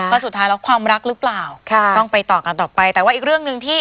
นะว่าสุดท้ายแล้วความรักหรือเปล่า ค่ะ ต้องไปต่อกันต่อไป แต่ว่าอีกเรื่องหนึ่งที่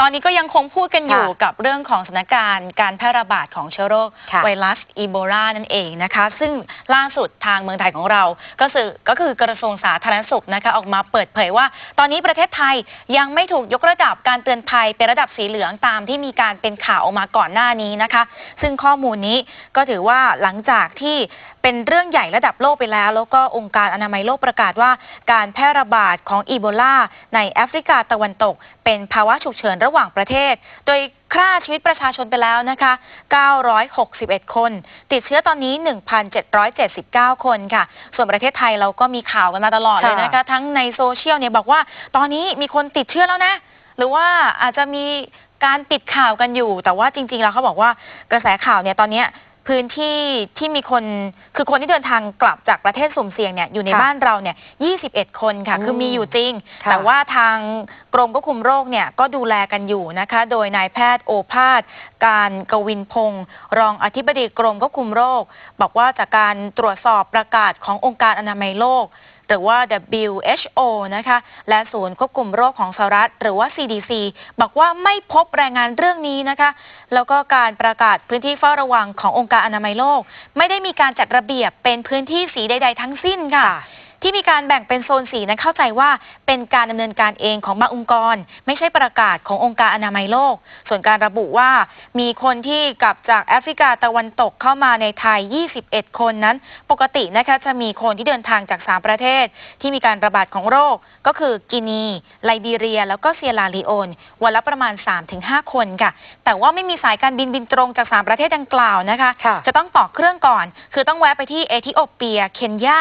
ตอนนี้ก็ยังคงพูดกันอยู่ค่ะกับเรื่องของสถานการณ์การแพร่ระบาดของเชื้อโรคค่ะไวรัสอีโบลานั่นเองนะคะ ซึ่งล่าสุดทางเมืองไทยของเรา ก็คือก็คือกระทรวงสาธารณสุขนะคะออกมาเปิดเผยว่า ตอนนี้ประเทศไทยยังไม่ถูกยกระดับการเตือนภัยเป็นระดับสีเหลืองตามที่มีการเป็นข่าวออกมาก่อนหน้านี้นะคะ ซึ่งข้อมูลนี้ก็ถือว่าหลังจากที่เป็นเรื่องใหญ่ระดับโลกไปแล้ว แล้วก็องค์การอนามัยโลกประกาศว่าการแพร่ระบาดของอีโบลาในแอฟริกาตะวันตก เป็นภาวะฉุกเฉินระหว่างประเทศ โดยฆ่าชีวิตประชาชนไปแล้วนะคะ 961 คน ติดเชื้อตอนนี้ 1,779 คนค่ะ ส่วนประเทศไทยเราก็มีข่าวกันมาตลอดเลยนะคะ ทั้งในโซเชียลเนี่ยบอกว่า ตอนนี้มีคนติดเชื้อแล้วนะ หรือว่าอาจจะมีการปิดข่าวกันอยู่ แต่ว่าจริง ๆ แล้วเขาบอกว่ากระแสข่าวเนี่ยตอนเนี้ย พื้นที่ที่มีคนคือคนที่เดินทางกลับจากประเทศสุ่มเสี่ยงเนี่ยอยู่ในค่ะบ้านเราเนี่ย21 คนค่ะอืมคือมีอยู่จริง ค่ะแต่ว่าทางกรมควบคุมโรคเนี่ยก็ดูแลกันอยู่นะคะ โดยนายแพทย์โอภาสการกวินพงศ์รองอธิบดีกรมควบคุมโรค บอกว่าจากการตรวจสอบประกาศขององค์การอนามัยโลก หรือว่า WHO นะคะและศูนย์ควบคุมโรคของสหรัฐ หรือว่า CDC บอกว่าไม่พบรายงานเรื่องนี้นะคะ แล้วก็การประกาศพื้นที่เฝ้าระวังขององค์การอนามัยโลก ไม่ได้มีการจัดระเบียบเป็นพื้นที่สีใด ๆ ทั้งสิ้นค่ะ ที่มีการแบ่งเป็นโซนสีนั้นเข้าใจว่าเป็นการดำเนินการเองของบางองค์กร ไม่ใช่ประกาศขององค์การอนามัยโลก ส่วนการระบุว่ามีคนที่กลับจากแอฟริกาตะวันตกเข้ามาในไทย 21 คนนั้น ปกตินะคะจะมีคนที่เดินทางจาก 3 ประเทศ ที่มีการระบาดของโรค ก็คือกินี ไลบีเรีย แล้วก็เซียราลีโอน วันละประมาณ 3-5 คนค่ะ แต่ว่าไม่มีสายการบินบินตรงจาก 3 ประเทศดังกล่าวนะคะค่ะจะต้องต่อเครื่องก่อน คือต้องแวะไปที่เอธิโอเปีย เคนยา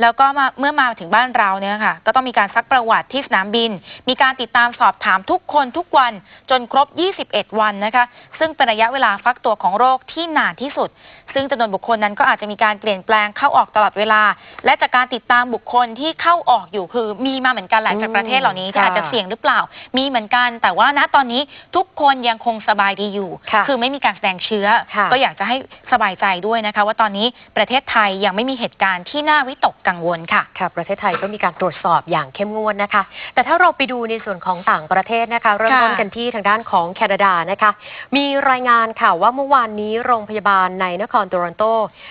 แล้วก็มาเมื่อมาถึงบ้านเราเนี่ยค่ะ ก็ต้องมีการซักประวัติที่สนามบิน มีการติดตามสอบถามทุกคนทุกวันจนครบ 21 วันนะคะ ซึ่งเป็นระยะเวลาฟักตัวของโรคที่นานที่สุด ซึ่งจำนวนบุคคลนั้นก็อาจจะมีการเปลี่ยนแปลงเข้าออกตลอดเวลา และจากการติดตามบุคคลที่เข้าออกอยู่คือ มีมาเหมือนกันแหละจากประเทศเหล่านี้ที่ค่ะอาจจะเสี่ยงหรือเปล่า มีเหมือนกัน แต่ว่าณตอนนี้ทุกคนยังคงสบายดีอยู่ค่ะคือไม่มีการแสดงเชื้อค่ะก็อยากจะให้สบายใจด้วยนะคะ ว่าตอนนี้ประเทศไทยยังไม่มีเหตุการณ์ที่น่าวิตกกังวลค่ะค่ะ ประเทศไทยก็มีการตรวจสอบอย่างเข้มงวดนะคะ แต่ถ้าเราไปดูในส่วนของต่างประเทศนะคะ เริ่มค่ะต้นกันที่ทางด้านของแคนาดานะคะ มีรายงานค่ะว่าเมื่อวานนี้โรงพยาบาลในนครโตรอนโต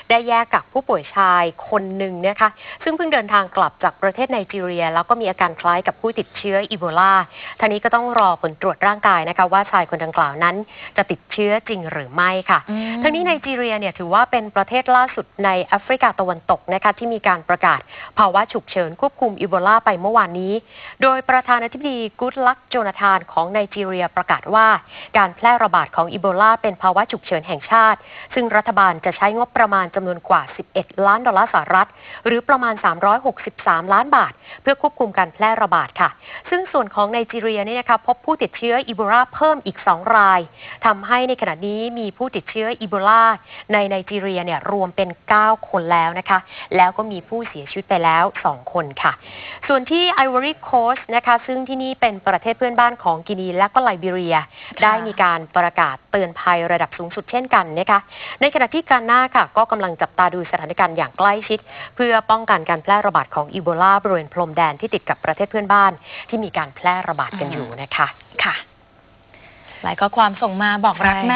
ได้แยกกักผู้ป่วยชายคนหนึ่งนะคะ ซึ่งเพิ่งเดินทางกลับจากประเทศไนจีเรีย แล้วก็มีอาการคล้ายกับผู้ติดเชื้ออีโบลาทางนี้ก็ต้องรอผลตรวจร่างกายนะคะว่าชายคนดังกล่าวนั้นจะติดเชื้อจริงหรือไม่ค่ะอืมทั้งนี้ไนจีเรียเนี่ยถือว่าเป็นประเทศล่าสุดในแอฟริกาตะวันตกนะคะที่มีการประกาศภาวะฉุกเฉินควบคุมอีโบลาไปเมื่อวานนี้ โดยประธานาธิบดีกูดลักโจนาธานของไนจีเรียประกาศว่า การแพร่ระบาดของอีโบลาเป็นภาวะฉุกเฉินแห่งชาติ ซึ่งรัฐบาลจะใช้งบประมาณจำนวนกว่า 11 ล้านดอลลาร์สหรัฐ หรือประมาณ 363 ล้านบาท เพื่อควบคุมการแพร่ระบาดค่ะ ซึ่งส่วนของไนจีเรียเนี่ยนะคะพบผู้ติดเชื้ออีโบลาเพิ่มอีก 2 รายทำให้ในขณะนี้มีผู้ติดเชื้ออีโบลาในไนจีเรียเนี่ยรวมเป็น 9 คนแล้วนะคะ แล้วก็มีผู้เสียชีวิตไปแล้ว2 คนค่ะ ส่วนที่ไอวอรี่โคสนะคะ ซึ่งที่นี่เป็นประเทศเพื่อนบ้านของกินีและก็ไลบีเรีย ได้มีการประกาศเตือนภัยระดับสูงสุดเช่นกันนะคะในขณะที่กาน่าค่ะ ก็กำลังจับตาดูสถานการณ์อย่างใกล้ชิด เพื่อป้องกันการแพร่ระบาดของอีโบลาบริเวณพรมแดนที่ติดกับประเทศเพื่อนบ้าน ที่มีการแพร่ระบาดกันอยู่นะคะค่ะ หลายข้อความส่งมาบอกรักใช่แม่